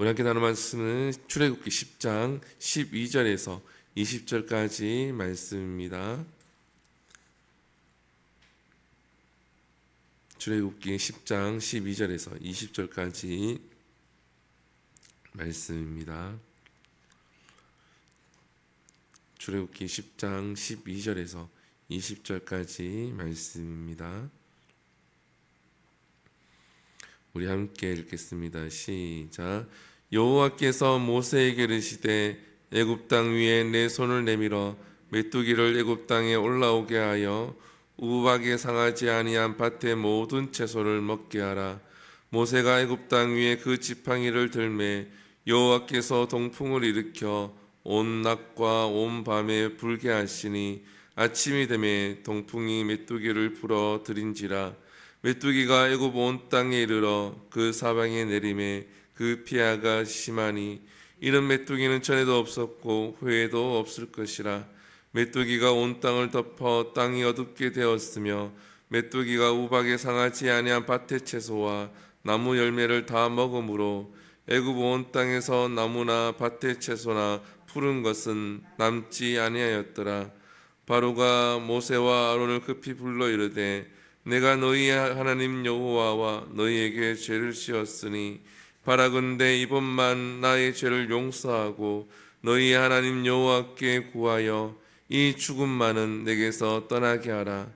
우리 함께 나눈 말씀은 출애굽기 10장 12절에서 20절까지 말씀입니다. 출애굽기 10장 12절에서 20절까지 말씀입니다. 출애굽기 10장 12절에서 20절까지 말씀입니다. 우리 함께 읽겠습니다. 시작. 여호와께서 모세에게 이르시되 애굽 땅 위에 내 손을 내밀어 메뚜기를 애굽 땅에 올라오게 하여 우박에 상하지 아니한 밭의 모든 채소를 먹게 하라. 모세가 애굽 땅 위에 그 지팡이를 들매 여호와께서 동풍을 일으켜 온 낮과 온 밤에 불게 하시니 아침이 되매 동풍이 메뚜기를 불어 들인지라 메뚜기가 애굽 온 땅에 이르러 그 사방에 내림에 그 피하가 심하니 이런 메뚜기는 전에도 없었고 후에도 없을 것이라. 메뚜기가 온 땅을 덮어 땅이 어둡게 되었으며 메뚜기가 우박에 상하지 아니한 밭의 채소와 나무 열매를 다 먹으므로 애굽 온 땅에서 나무나 밭의 채소나 푸른 것은 남지 아니하였더라. 바로가 모세와 아론을 급히 불러 이르되 내가 너희 하나님 여호와와 너희에게 죄를 지었으니 바라건대 이번만 나의 죄를 용서하고 너희 하나님 여호와께 구하여 이 죽음만은 내게서 떠나게 하라.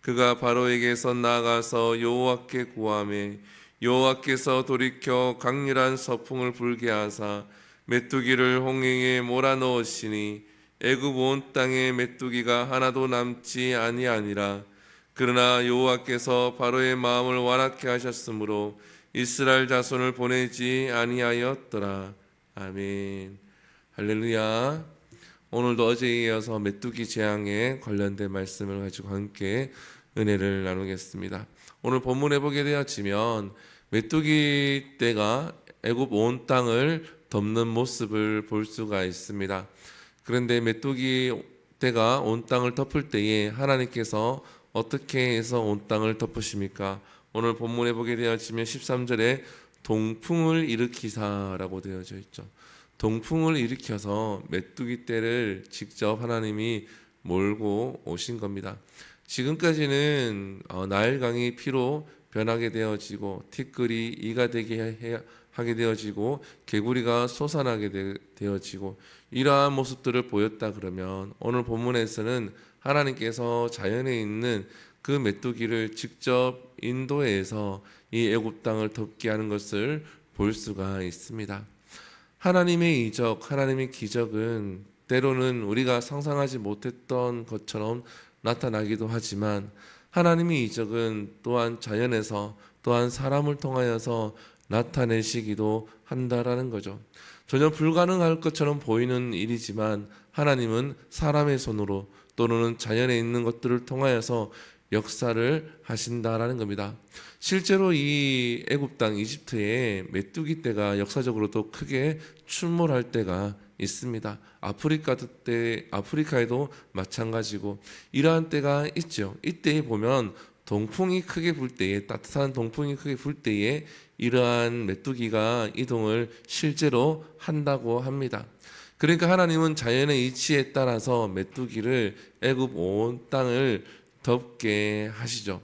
그가 바로에게서 나가서 여호와께 구하매 여호와께서 돌이켜 강렬한 서풍을 불게 하사 메뚜기를 홍해에 몰아넣으시니 애굽 온 땅에 메뚜기가 하나도 남지 아니하니라. 그러나 여호와께서 바로의 마음을 완악케 하셨으므로 이스라엘 자손을 보내지 아니하였더라. 아멘. 할렐루야. 오늘도 어제에 이어서 메뚜기 재앙에 관련된 말씀을 가지고 함께 은혜를 나누겠습니다. 오늘 본문에 보게 되었지만 메뚜기 떼가 애굽 온 땅을 덮는 모습을 볼 수가 있습니다. 그런데 메뚜기 떼가 온 땅을 덮을 때에 하나님께서 어떻게 해서 온 땅을 덮으십니까? 오늘 본문에 보게 되었지만 13절에 동풍을 일으키사라고 되어져 있죠. 동풍을 일으켜서 메뚜기 떼를 직접 하나님이 몰고 오신 겁니다. 지금까지는 어, 나일강이 피로 변하게 되어지고 티끌이 이가 되게 하게 되어지고 개구리가 솟아나게 되어지고 이러한 모습들을 보였다 그러면 오늘 본문에서는 하나님께서 자연에 있는 그 메뚜기를 직접 인도해서 이 애굽 땅을 덮게 하는 것을 볼 수가 있습니다. 하나님의 이적, 하나님의 기적은 때로는 우리가 상상하지 못했던 것처럼 나타나기도 하지만 하나님의 이적은 또한 자연에서 또한 사람을 통하여서 나타내시기도 한다라는 거죠. 전혀 불가능할 것처럼 보이는 일이지만 하나님은 사람의 손으로 또는 자연에 있는 것들을 통하여서 역사를 하신다라는 겁니다. 실제로 이 애굽 땅 이집트에 메뚜기 떼가 역사적으로도 크게 출몰할 때가 있습니다. 아프리카 때 아프리카에도 마찬가지고 이러한 때가 있죠. 이때에 보면 동풍이 크게 불 때에 따뜻한 동풍이 크게 불 때에 이러한 메뚜기가 이동을 실제로 한다고 합니다. 그러니까 하나님은 자연의 이치에 따라서 메뚜기를 애굽 온 땅을 덮게 하시죠.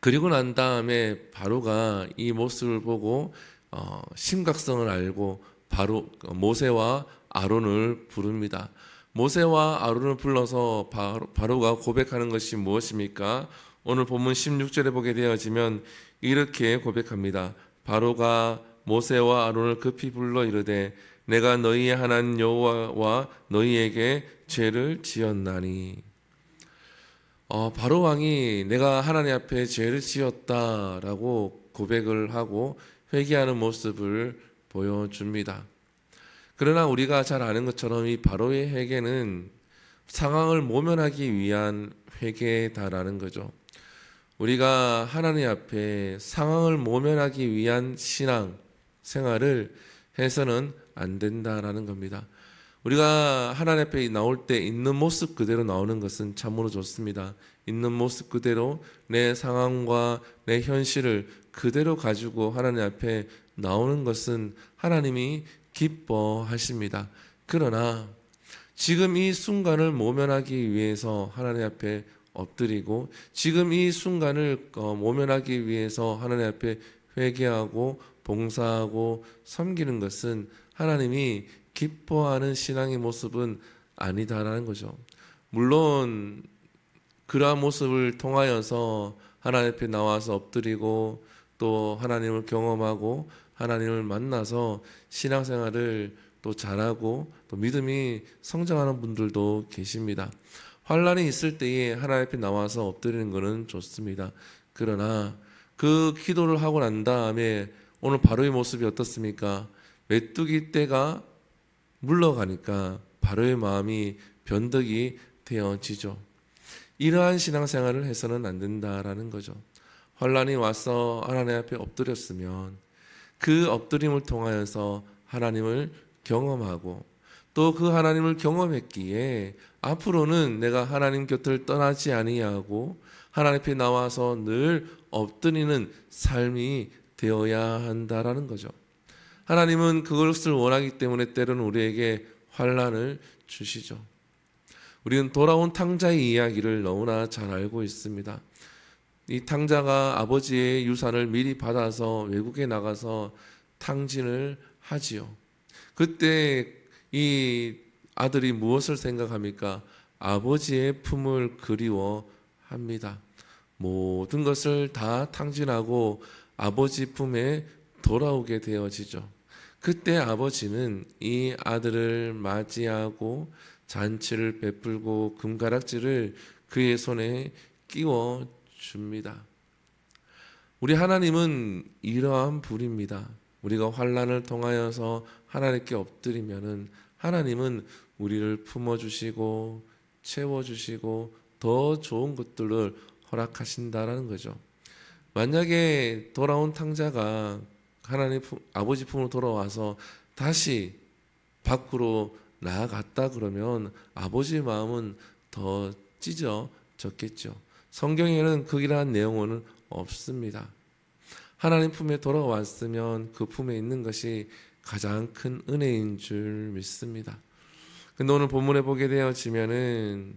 그리고 난 다음에 바로가 이 모습을 보고 어, 심각성을 알고 바로 모세와 아론을 부릅니다. 모세와 아론을 불러서 바로, 바로가 고백하는 것이 무엇입니까? 오늘 본문 16절에 보게 되어지면 이렇게 고백합니다. 바로가 모세와 아론을 급히 불러 이르되 내가 너희의 하나님 여호와와 너희에게 죄를 지었나니 어, 바로 왕이 내가 하나님 앞에 죄를 지었다라고 고백을 하고 회개하는 모습을 보여줍니다. 그러나 우리가 잘 아는 것처럼 이 바로의 회개는 상황을 모면하기 위한 회개다라는 거죠. 우리가 하나님 앞에 상황을 모면하기 위한 신앙 생활을 해서는 안 된다라는 겁니다. 우리가 하나님 앞에 나올 때 있는 모습 그대로 나오는 것은 참으로 좋습니다. 있는 모습 그대로 내 상황과 내 현실을 그대로 가지고 하나님 앞에 나오는 것은 하나님이 기뻐하십니다. 그러나 지금 이 순간을 모면하기 위해서 하나님 앞에 엎드리고 지금 이 순간을 어, 모면하기 위해서 하나님 앞에 회개하고 봉사하고 섬기는 것은 하나님이 기뻐하는 신앙의 모습은 아니다라는 거죠. 물론 그러한 모습을 통하여서 하나님 앞에 나와서 엎드리고 또 하나님을 경험하고 하나님을 만나서 신앙생활을 또 잘하고 또 믿음이 성장하는 분들도 계십니다. 환란이 있을 때에 하나님 앞에 나와서 엎드리는 것은 좋습니다. 그러나 그 기도를 하고 난 다음에 오늘 바로의 모습이 어떻습니까? 메뚜기 떼가 물러가니까 바로의 마음이 변덕이 되어지죠. 이러한 신앙생활을 해서는 안 된다라는 거죠. 환란이 와서 하나님 앞에 엎드렸으면 그 엎드림을 통하여서 하나님을 경험하고 또 그 하나님을 경험했기에 앞으로는 내가 하나님 곁을 떠나지 아니하고 하나님 앞에 나와서 늘 엎드리는 삶이 되어야 한다라는 거죠. 하나님은 그것을 원하기 때문에 때로는 우리에게 환란을 주시죠. 우리는 돌아온 탕자의 이야기를 너무나 잘 알고 있습니다. 이 탕자가 아버지의 유산을 미리 받아서 외국에 나가서 탕진을 하지요. 그때 이 아들이 무엇을 생각합니까? 아버지의 품을 그리워합니다. 모든 것을 다 탕진하고 아버지 품에 돌아오게 되어지죠. 그때 아버지는 이 아들을 맞이하고 잔치를 베풀고 금가락지를 그의 손에 끼워 줍니다. 우리 하나님은 이러한 분입니다. 우리가 환란을 통하여서 하나님께 엎드리면은 하나님은 우리를 품어 주시고 채워 주시고 더 좋은 것들을 허락하신다라는 거죠. 만약에 돌아온 탕자가 하나님 품, 아버지 품으로 돌아와서 다시 밖으로 나아갔다 그러면 아버지의 마음은 더 찢어졌겠죠. 성경에는 극이라는 내용은 없습니다. 하나님 품에 돌아왔으면 그 품에 있는 것이 가장 큰 은혜인 줄 믿습니다. 근데 오늘 본문에 보게 되어지면은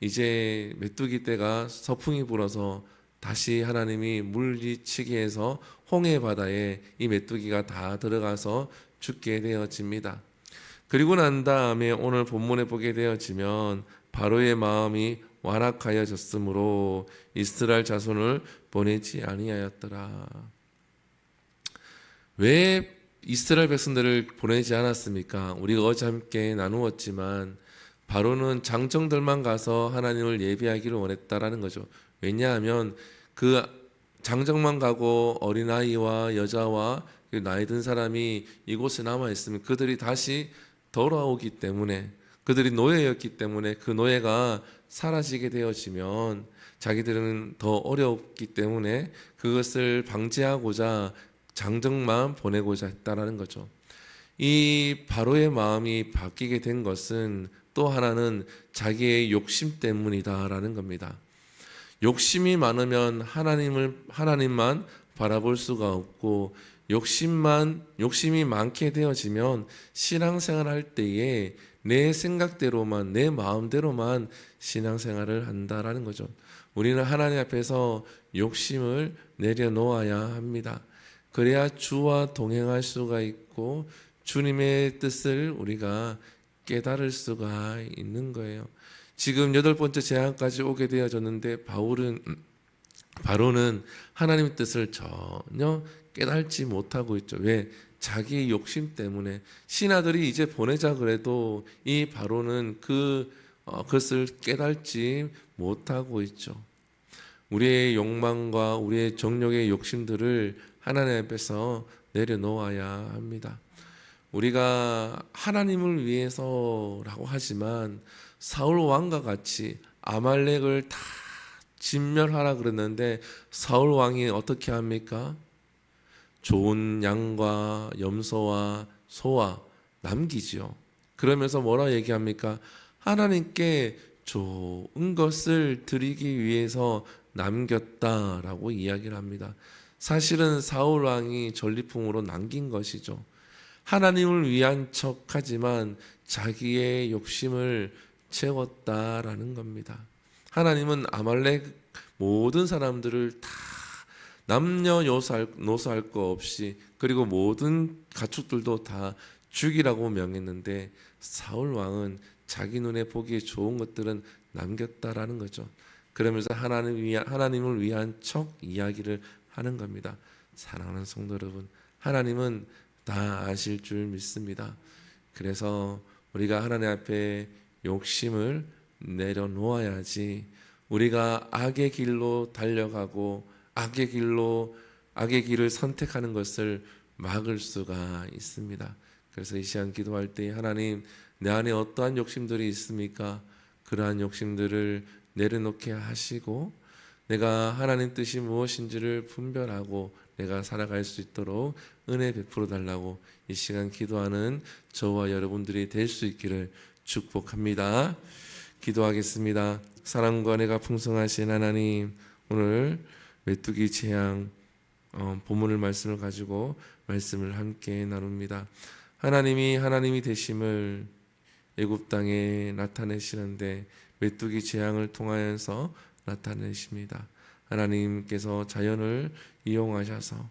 이제 메뚜기 때가 서풍이 불어서 다시 하나님이 물리치게 해서 홍해 바다에 이 메뚜기가 다 들어가서 죽게 되어집니다. 그리고 난 다음에 오늘 본문에 보게 되어지면 바로의 마음이 완악하여졌으므로 이스라엘 자손을 보내지 아니하였더라. 왜 이스라엘 백성들을 보내지 않았습니까? 우리가 어제 함께 나누었지만 바로는 장정들만 가서 하나님을 예비하기를 원했다라는 거죠. 왜냐하면 그 장정만 가고 어린아이와 여자와 그 나이 든 사람이 이곳에 남아 있으면 그들이 다시 돌아오기 때문에 그들이 노예였기 때문에 그 노예가 사라지게 되어지면 자기들은 더 어렵기 때문에 그것을 방지하고자 장정만 보내고자 했다라는 거죠. 이 바로의 마음이 바뀌게 된 것은 또 하나는 자기의 욕심 때문이다라는 겁니다. 욕심이 많으면 하나님을 하나님만 바라볼 수가 없고 욕심만 욕심이 많게 되어지면 신앙생활 할 때에 내 생각대로만 내 마음대로만 신앙생활을 한다라는 거죠. 우리는 하나님 앞에서 욕심을 내려놓아야 합니다. 그래야 주와 동행할 수가 있고 주님의 뜻을 우리가 깨달을 수가 있는 거예요. 지금 여덟 번째 재앙까지 오게 되어졌는데 바울은 바로는 하나님의 뜻을 전혀 깨달지 못하고 있죠. 왜? 자기의 욕심 때문에 신하들이 이제 보내자 그래도 이 바로는 그 어, 그것을 깨달지 못하고 있죠. 우리의 욕망과 우리의 정욕의 욕심들을 하나님 앞에서 내려놓아야 합니다. 우리가 하나님을 위해서라고 하지만 사울 왕과 같이 아말렉을 다 진멸하라 그랬는데 사울 왕이 어떻게 합니까? 좋은 양과 염소와 소와 남기지요. 그러면서 뭐라 얘기합니까? 하나님께 좋은 것을 드리기 위해서 남겼다라고 이야기를 합니다. 사실은 사울 왕이 전리품으로 남긴 것이죠. 하나님을 위한 척하지만 자기의 욕심을 채웠다라는 겁니다. 하나님은 아말렉 모든 사람들을 다 남녀노소할 노소할 거 없이 그리고 모든 가축들도 다 죽이라고 명했는데 사울 왕은 자기 눈에 보기에 좋은 것들은 남겼다라는 거죠. 그러면서 하나님 위한, 하나님을 위한 척 이야기를 하는 겁니다. 사랑하는 성도 여러분, 하나님은 다 아실 줄 믿습니다. 그래서 우리가 하나님 앞에 욕심을 내려놓아야지 우리가 악의 길로 달려가고 악의 길로 악의 길을 선택하는 것을 막을 수가 있습니다. 그래서 이 시간 기도할 때 하나님 내 안에 어떠한 욕심들이 있습니까? 그러한 욕심들을 내려놓게 하시고 내가 하나님 뜻이 무엇인지를 분별하고 내가 살아갈 수 있도록 은혜 베풀어 달라고 이 시간 기도하는 저와 여러분들이 될 수 있기를 축복합니다. 기도하겠습니다. 사랑과 내가 풍성하신 하나님 오늘 메뚜기 재앙 어, 본문을 말씀을 가지고 말씀을 함께 나눕니다. 하나님이 하나님이 되심을 애굽 땅에 나타내시는데 메뚜기 재앙을 통하여서 나타내십니다. 하나님께서 자연을 이용하셔서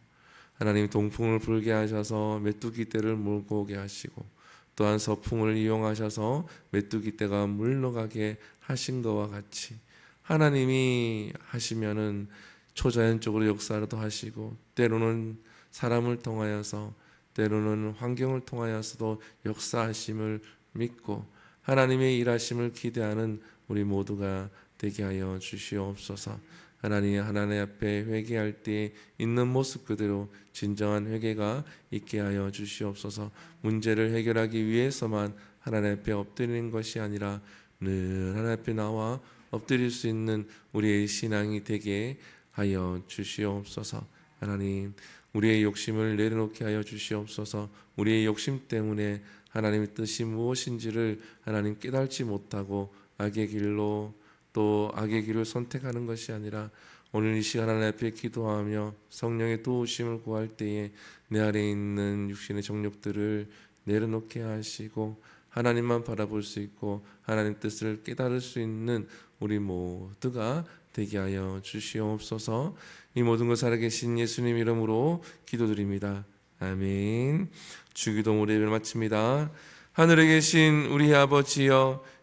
하나님 동풍을 불게 하셔서 메뚜기 떼를 몰고 오게 하시고 또한 서풍을 이용하셔서 메뚜기 떼가 물러가게 하신 것과 같이 하나님이 하시면은 초자연적으로 역사도 하시고 때로는 사람을 통하여서 때로는 환경을 통하여서도 역사하심을 믿고 하나님의 일하심을 기대하는 우리 모두가 되게 하여 주시옵소서. 하나님 하나님 앞에 회개할 때 있는 모습 그대로 진정한 회개가 있게 하여 주시옵소서. 문제를 해결하기 위해서만 하나님 앞에 엎드리는 것이 아니라 늘 하나님 앞에 나와 엎드릴 수 있는 우리의 신앙이 되게 하여 주시옵소서. 하나님 우리의 욕심을 내려놓게 하여 주시옵소서. 우리의 욕심 때문에 하나님의 뜻이 무엇인지를 하나님 깨달지 못하고 악의 길로 또 악의 길을 선택하는 것이 아니라 오늘 이 시간 하나님 앞에 기도하며 성령의 도우심을 구할 때에 내 안에 있는 육신의 정욕들을 내려놓게 하시고 하나님만 바라볼 수 있고 하나님 뜻을 깨달을 수 있는 우리 모두가 되게 하여 주시옵소서. 이 모든 것 살아계신 예수님 이름으로 기도드립니다. 아멘. 주기도문 예배를 마칩니다. 하늘에 계신 우리 아버지여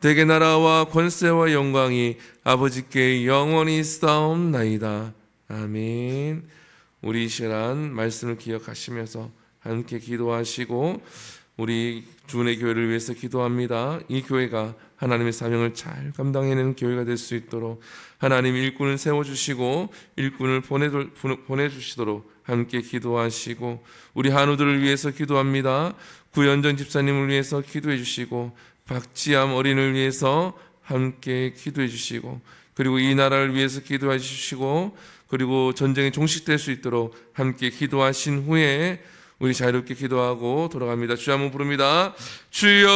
대개 나라와 권세와 영광이 아버지께 영원히 싸움나이다 아멘 우리 이 시간 말씀을 기억하시면서 함께 기도하시고 우리 주은의 교회를 위해서 기도합니다. 이 교회가 하나님의 사명을 잘 감당해내는 교회가 될 수 있도록 하나님 일꾼을 세워주시고 일꾼을 보내주시도록 함께 기도하시고 우리 한우들을 위해서 기도합니다. 구현정 집사님을 위해서 기도해 주시고 박지암 어린을 위해서 함께 기도해 주시고 그리고 이 나라를 위해서 기도해 주시고 그리고 전쟁이 종식될 수 있도록 함께 기도하신 후에 우리 자유롭게 기도하고 돌아갑니다. 주여 한번 부릅니다. 주여